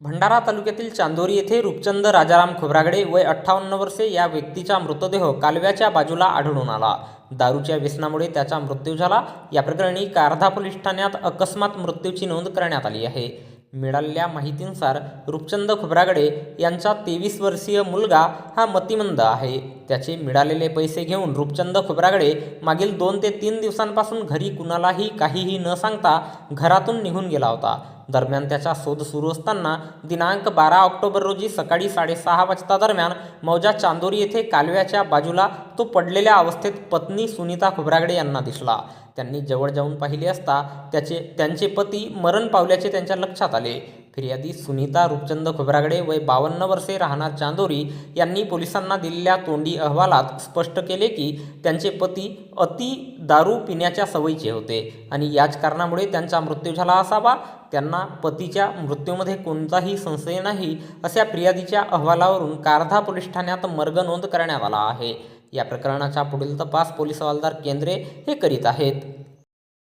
भंडारा तालुक्यातील चांदोरी येथे रूपचंद राजाराम खोब्रागडे वय अठ्ठावन्न वर्षे या व्यक्तीचा मृतदेह कालव्याच्या बाजूला आढळून आला. दारूच्या व्यसनामुळे त्याचा मृत्यू झाला. या प्रकरणी कारधा पोलीस ठाण्यात अकस्मात मृत्यूची नोंद करण्यात आली आहे. मिळालेल्या माहितीनुसार रूपचंद खोब्रागडे यांचा तेवीस वर्षीय मुलगा हा मतिमंद आहे. त्याचे मिळालेले पैसे घेऊन रूपचंद खोब्रागडे मागील दोन ते तीन दिवसांपासून घरी कुणालाही काहीही न सांगता घरातून निघून गेला होता. दरम्यान त्याचा शोध सुरू असताना दिनांक बारा ऑक्टोबर रोजी सकाळी साडेसहा वाजता दरम्यान मौजा चांदोरी येथे कालव्याच्या बाजूला तो पडलेल्या अवस्थेत पत्नी सुनीता खोब्रागडे यांना दिसला. त्यांनी जवळ जाऊन पाहिले असता त्याचे त्यांचे पती मरण पावल्याचे त्यांच्या लक्षात आले. फिर्यादी सुनीता रूपचंद खोबरागडे वय बावन्न वर्षे राहणार चांदोरी यांनी पोलिसांना दिलेल्या तोंडी अहवालात स्पष्ट केले की त्यांचे पती अति दारू पिण्याच्या सवयीचे होते आणि याच कारणामुळे त्यांचा मृत्यू झाला असावा. त्यांना पतीच्या मृत्यूमध्ये कोणताही संशय नाही अशा फिर्यादीच्या अहवालावरून कारधा पोलीस ठाण्यात मर्ग नोंद करण्यात आला आहे. या प्रकरणाचा पुढील तपास पोलीस हवालदार केंद्रे हे करीत आहेत.